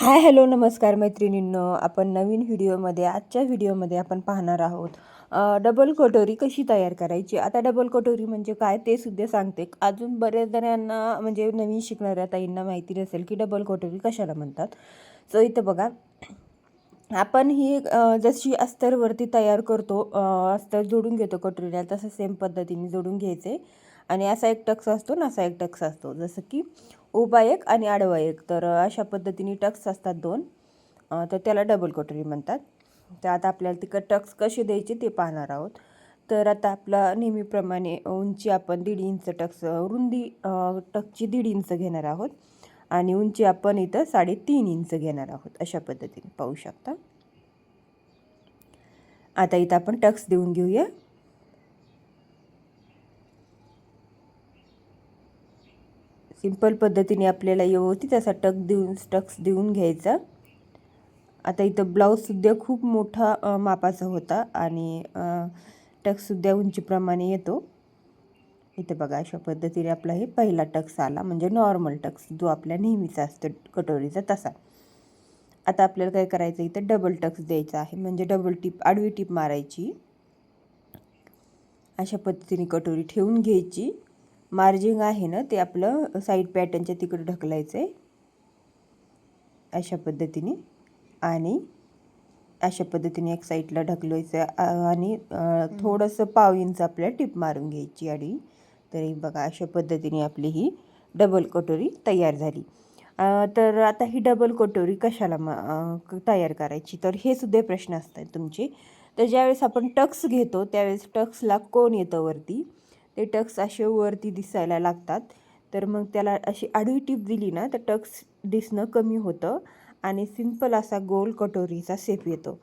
Hi hello नमस्कार मैत्रिणींनो. आपण नवीन व्हिडिओमध्ये आजच्या व्हिडिओमध्ये आपण पाहणार आहोत डबल कटोरी कशी तयार करायची? आता डबल कटोरी म्हणजे काय ते सुद्धा सांगते. अजून बऱ्याच जणांना म्हणजे नवीन शिकणाऱ्या ताईंना माहिती नसेल की डबल कटोरी कशाला म्हणतात. सो इथं बघा. आपण ही जशी अस्तरवरती तयार करतो अस्तर जोडून घेतो कटोरीला तसं सेम पद्धतीने जोडून घ्यायचे. आणि असा एक टक्स असतो ना असा एक टक्स असतो. जसं की उभा एक आणि आडवा एक तर अशा पद्धतीने टक्स असतात दोन. तर त्याला डबल कटोरी म्हणतात. तर आता आपल्याला तिकडं टक्स कसे द्यायचे ते पाहणार आहोत. तर आता आपला नेहमीप्रमाणे उंची आपण दीड इंच टक्स रुंदी टक्सची दीड इंच घेणार आहोत. आणि उंची आपण इथं साडेतीन इंच घेणार आहोत. अशा पद्धतीने पाहू शकता. आता इथं आपण टक्स देऊन घेऊया. सिंपल पद्धतीने आपल्याला व्यवस्थित असा टक देऊन टक्स देऊन घ्यायचा. आता इथं ब्लाऊजसुद्धा खूप मोठा मापाचा होता आणि टक्ससुद्धा उंचीप्रमाणे येतो. इथं बघा अशा पद्धतीने आपला हे पहिला टक्स आला म्हणजे नॉर्मल टक्स जो आपल्या नेहमीचा असतो कटोरीचा तसा. आता आपल्याला काय करायचं इथं डबल टक्स द्यायचा आहे म्हणजे डबल टिप आडवी टिप मारायची. अशा पद्धतीने कटोरी ठेवून घ्यायची. मार्जिंग आहे ना ते आपलं साईड पॅटर्नच्या तिकडे ढकलायचं आहे अशा पद्धतीने. आणि अशा पद्धतीने एक साईडला ढकलायचं आणि थोडंसं पाव इंच आपल्याला टिप मारून घ्यायची आडी. तरी बघा अशा पद्धतीने आपली ही डबल कटोरी तयार झाली. तर आता ही डबल कटोरी कशाला म तयार करायची? तर हे सुद्धा प्रश्न असतात तुमचे. तर ज्यावेळेस आपण टक्स घेतो त्यावेळेस टक्सला कोण येतं वरती? ते टक्स असे वरती दिसायला लागतात. तर मग त्याला अशी आडवी टीप दिली ना तर टक्स दिसणं कमी होतं आणि सिंपल असा गोल कटोरीचा सेप येतो.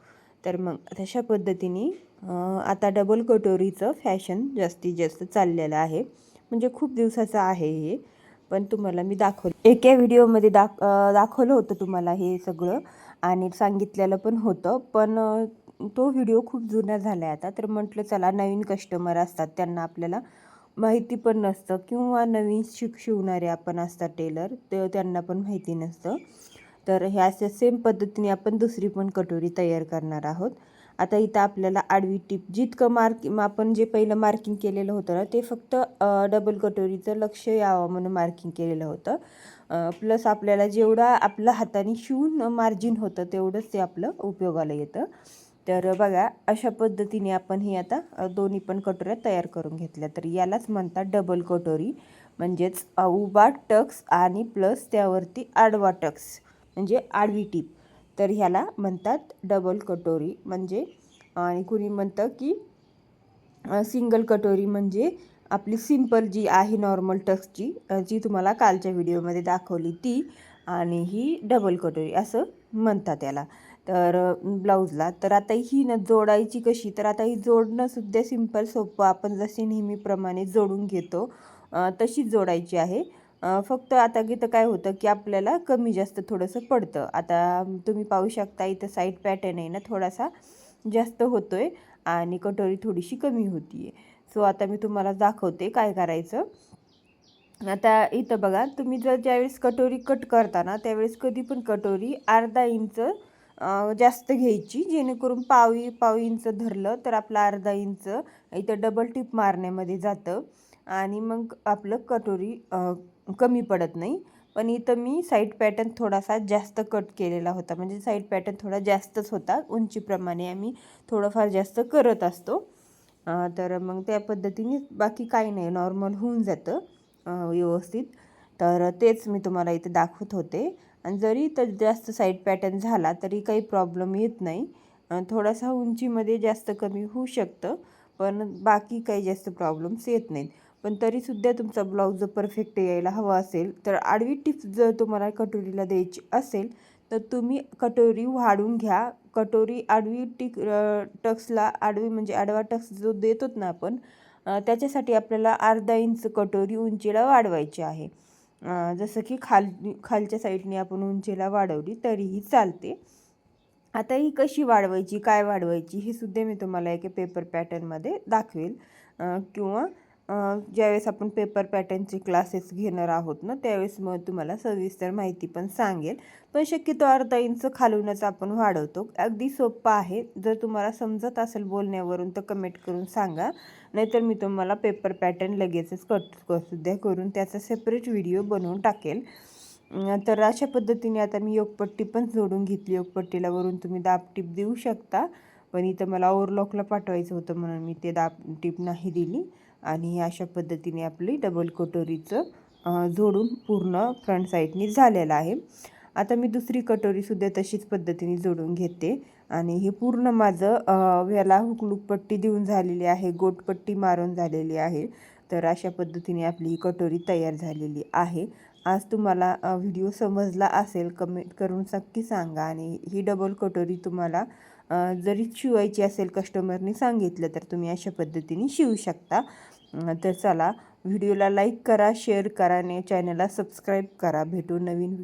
तर मग तशा पद्धतीने आता डबल कटोरीचं फॅशन जास्तीत जास्त चाललेलं आहे. म्हणजे खूप दिवसाचं आहे हे पण तुम्हाला मी दाखवलं. एका व्हिडिओमध्ये दाख दाखवलं होतं तुम्हाला हे सगळं आणि सांगितलेलं पण होतं. पण तो व्हिडिओ खूप जुना झाला आहे आता. तर म्हटलं चला नवीन कस्टमर असतात त्यांना आपल्याला माहिती पण नसतं किंवा नवीन शिक शिवणारे आपण असतात टेलर ते त्यांना पण माहिती नसतं. तर ह्या अशा सेम पद्धतीने आपण दुसरी पण कटोरी तयार करणार आहोत. आता इथं आपल्याला आडवी टीप जितकं मार्क आपण जे पहिलं मार्किंग केलेलं होतं ना ते फक्त डबल कटोरीचं लक्ष यावं म्हणून मार्किंग केलेलं होतं. प्लस आपल्याला जेवढा आपलं हाताने शिवून मार्जिन होतं तेवढंच ते आपलं उपयोगाला येतं. तर बघा अशा पद्धतीने आपण ही आता दोन्ही पण कटोऱ्या तयार करून घेतल्या. तर यालाच म्हणतात डबल कटोरी. म्हणजेच उभा टक्स आणि प्लस त्यावरती आडवा टक्स. म्हणजे आडवी टीप. तर ह्याला म्हणतात डबल कटोरी. म्हणजे आणि कुणी म्हणतं की सिंगल कटोरी म्हणजे आपली सिंपल जी आहे नॉर्मल टक्सची जी तुम्हाला कालच्या व्हिडिओमध्ये दाखवली ती आणि ही डबल कटोरी असं म्हणतात त्याला तर ब्लाऊजला. तर आता ही न जोडायची कशी? तर आता ही जोडणंसुद्धा सिंपल सोपं. आपण जशी नेहमीप्रमाणे जोडून घेतो तशीच जोडायची आहे. फक्त आता इथं काय होतं की आपल्याला कमी जास्त थोडंसं पडतं. आता तुम्ही पाहू शकता इथं साईड पॅटर्न आहे ना थोडासा जास्त होतो आहे आणि कटोरी थोडीशी कमी होती आहे सो आता मी तुम्हाला दाखवते काय करायचं. आता इथं बघा तुम्ही जर ज्यावेळेस कटोरी कट करता ना त्यावेळेस कधी पण कटोरी अर्धा इंच जास्त घ्यायची. जेणेकरून पावी पाव इंच धरलं तर आपलं अर्धा इंच इथं डबल टिप मारण्यामध्ये जातं. आणि मग आपलं कटोरी कमी पडत नाही. पण इथं मी साईड पॅटर्न थोडासा जास्त कट केलेला होता. म्हणजे साईड पॅटर्न थोडा जास्तच होता. उंचीप्रमाणे आम्ही थोडंफार जास्त करत असतो. तर मग त्या पद्धतीने बाकी काही नाही. नॉर्मल होऊन जातं व्यवस्थित. तर तेच मी तुम्हाला इथे दाखवत होते. आणि जरी तर जास्त साईड पॅटर्न झाला तरी काही प्रॉब्लेम येत नाही. थोडासा उंचीमध्ये जास्त कमी होऊ शकतं पण बाकी काही जास्त प्रॉब्लेम्स येत नाहीत. पण तरीसुद्धा तुमचा ब्लाऊज जर परफेक्ट यायला हवा असेल तर आडवी टिप्स जर तुम्हाला कटोरीला द्यायची असेल तर तुम्ही कटोरी वाढून घ्या. कटोरी आडवी टिक टक्सला आडवी म्हणजे आडवा टक्स जो देतोत ना आपण त्याच्यासाठी आपल्याला अर्धा इंच कटोरी उंचीला वाढवायची आहे. जसं की खाल खालच्या साईडने आपण उंचीला वाढवली तरीही चालते. आता ही कशी वाढवायची काय वाढवायची हे सुद्धा मी तुम्हाला एका पेपर पॅटर्नमध्ये दाखवेल. किंवा ज्यावेळेस आपण पेपर पॅटर्नचे क्लासेस घेणार आहोत ना त्यावेळेस मग तुम्हाला सविस्तर माहिती पण सांगेल. पण शक्यतो अर्धा इंच खालूनच आपण वाढवतो. अगदी सोपं आहे. जर तुम्हाला समजत असेल बोलण्यावरून तर कमेंट करून सांगा. नाहीतर मी तुम्हाला पेपर पॅटर्न लगेचच कट सुद्धा करून त्याचा सेपरेट व्हिडिओ बनवून टाकेल. तर अशा पद्धतीने आता मी योगपट्टी पण जोडून घेतली. योगपट्टीला वरून तुम्ही दाब टीप देऊ शकता. पण इथं मला ओव्हरलॉकला पाठवायचं होतं म्हणून मी ते दाब टीप नाही दिली. आणि अशा पद्धतीने आपली डबल कटोरीचं जोडून पूर्ण फ्रंट साईडनी झालेलं आहे. आता मी दुसरी कटोरीसुद्धा तशीच पद्धतीने जोडून घेते. आणि हे पूर्ण माझं अं, याला हुकलूकपट्टी देऊन झालेली आहे गोटपट्टी मारून झालेली आहे. तर अशा पद्धतीने आपली ही कटोरी तयार झालेली आहे. आज तुम्हाला व्हिडिओ समजला असेल कमेंट करून नक्की सांगा. आणि ही डबल कटोरी तुम्हाला जरी शिवायची असेल कस्टमरने सांगितलं तर तुम्ही अशा पद्धतीने शिवू शकता. तर चला व्हिडिओला लाईक करा शेअर करा आणि चॅनलला सबस्क्राईब करा. भेटू नवीन